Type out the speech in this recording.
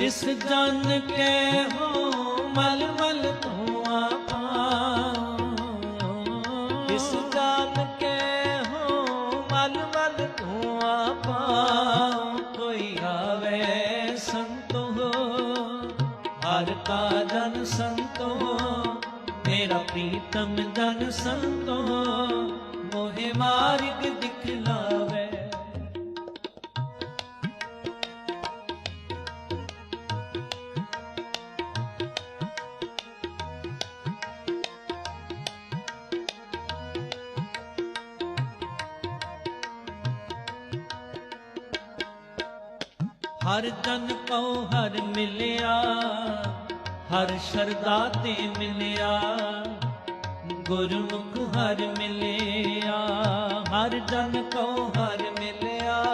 ਇਸ ਜਨ ਕੇ ਹੋ ਮਲ ਮਲ ਧੂਆ ਪਾਉ ਇਸ ਜਨ ਕੇ ਹੋ ਮਲ ਮਲ ਧੂਆ ਪਾਉ ਕੋਈ ਆਵੇ ਸੰਤੋ, ਹਰ ਕਾ ਜਨ ਸੰਤੋ, ਮੇਰਾ ਪ੍ਰੀਤਮ ਜਨ ਸੰਤੋ। ਮੋਹਿ ਮਾਰਗ ਦਿਖਲਾਵੇ ਹਰ ਜਨ ਕਉ ਹਰ ਮਿਲਿਆ, ਹਰ ਸ਼ਰਦਾ ਤੇ ਮਿਲਿਆ। ਗੁਰਮੁਖ ਹਰ ਮਿਲਿਆ, ਹਰ ਜਨ ਕਉ ਹਰ ਮਿਲਿਆ।